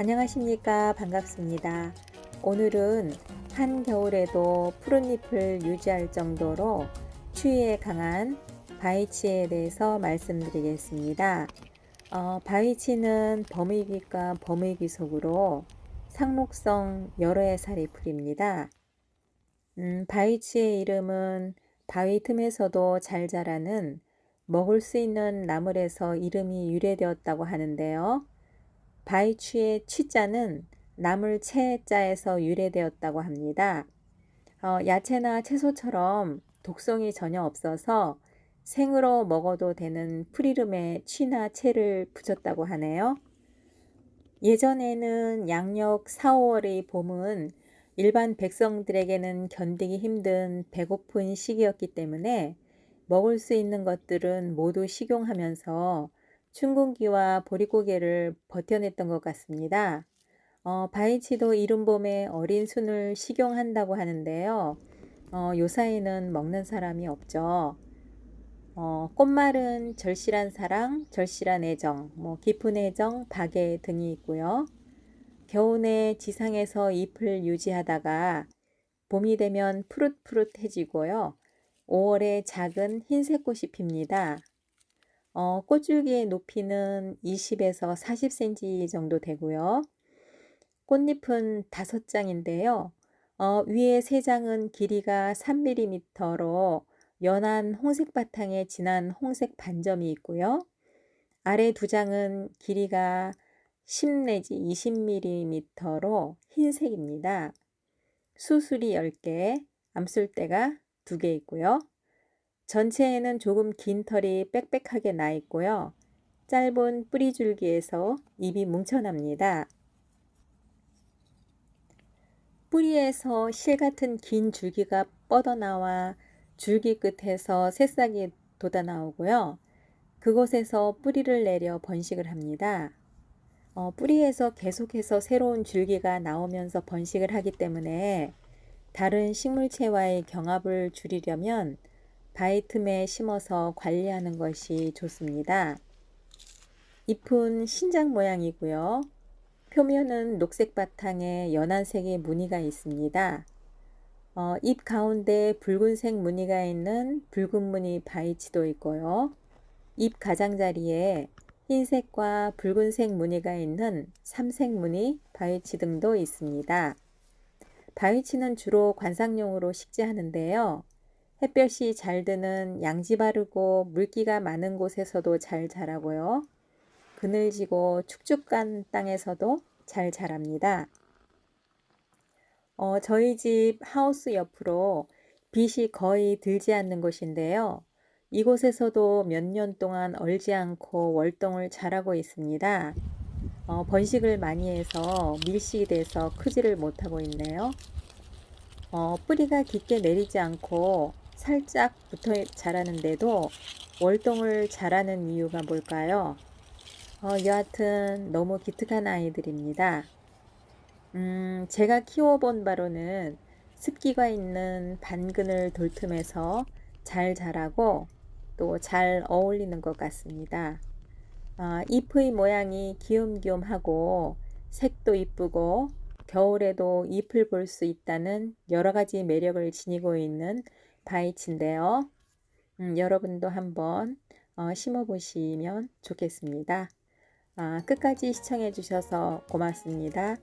안녕하십니까 반갑습니다. 오늘은 한겨울에도 푸른잎을 유지할 정도로 추위에 강한 바위치에 대해서 말씀드리겠습니다. 어, 바위치는 버무이귀과 버무이귀 속으로 상록성 여러 해살이 풀입니다. 음, 바위치의 이름은 바위 틈에서도 잘 자라는 먹을 수 있는 나물에서 이름이 유래되었다고 하는데요. 바이추의 취자는 나물 채자에서 유래되었다고 합니다. 어, 야채나 채소처럼 독성이 전혀 없어서 생으로 먹어도 되는 풀이름에 취나 채를 붙였다고 하네요. 예전에는 양력 4, 5월의 봄은 일반 백성들에게는 견디기 힘든 배고픈 시기였기 때문에 먹을 수 있는 것들은 모두 식용하면서 춘궁기와 보릿고개를 버텨냈던 것 같습니다. 어, 바이치도 이른 봄에 어린 순을 식용한다고 하는데요. 어, 요사이는 먹는 사람이 없죠. 어, 꽃말은 절실한 사랑, 절실한 애정, 뭐 깊은 애정, 박애 등이 있고요. 겨우내 지상에서 잎을 유지하다가 봄이 되면 푸릇푸릇해지고요. 5월에 작은 흰색 꽃이 핍니다. 어, 꽃줄기의 높이는 20에서 40cm 정도 되고요. 꽃잎은 5장인데요. 어, 위에 3장은 길이가 3mm로 연한 홍색 바탕에 진한 홍색 반점이 있고요. 아래 두 장은 길이가 10 내지 20mm로 흰색입니다. 수술이 10개, 암술대가 2개 있고요. 전체에는 조금 긴 털이 빽빽하게 나 있고요. 짧은 뿌리 줄기에서 잎이 뭉쳐납니다. 뿌리에서 실 같은 긴 줄기가 뻗어나와 줄기 끝에서 새싹이 돋아 나오고요. 그곳에서 뿌리를 내려 번식을 합니다. 어, 뿌리에서 계속해서 새로운 줄기가 나오면서 번식을 하기 때문에 다른 식물체와의 경합을 줄이려면 바위 틈에 심어서 관리하는 것이 좋습니다. 잎은 신장 모양이고요. 표면은 녹색 바탕에 연한색의 무늬가 있습니다. 어, 잎 가운데 붉은색 무늬가 있는 붉은 무늬 바위치도 있고요. 잎 가장자리에 흰색과 붉은색 무늬가 있는 삼색 무늬 바위치 등도 있습니다. 바위치는 주로 관상용으로 식재하는데요. 햇볕이 잘 드는 양지 바르고 물기가 많은 곳에서도 잘 자라고요. 그늘지고 축축한 땅에서도 잘 자랍니다. 어, 저희 집 하우스 옆으로 빛이 거의 들지 않는 곳인데요. 이곳에서도 몇 년 동안 얼지 않고 월동을 잘하고 있습니다. 어, 번식을 많이 해서 밀식이 돼서 크지를 못하고 있네요. 어, 뿌리가 깊게 내리지 않고 살짝 붙어 자라는데도 월동을 잘하는 이유가 뭘까요? 어, 여하튼 너무 기특한 아이들입니다. 음, 제가 키워본 바로는 습기가 있는 반그늘 돌틈에서 잘 자라고 또 잘 어울리는 것 같습니다. 아, 잎의 모양이 귀염귀염하고 색도 이쁘고 겨울에도 잎을 볼 수 있다는 여러 가지 매력을 지니고 있는 바이치인데요. 음, 여러분도 한번 어, 심어 보시면 좋겠습니다. 아, 끝까지 시청해 주셔서 고맙습니다.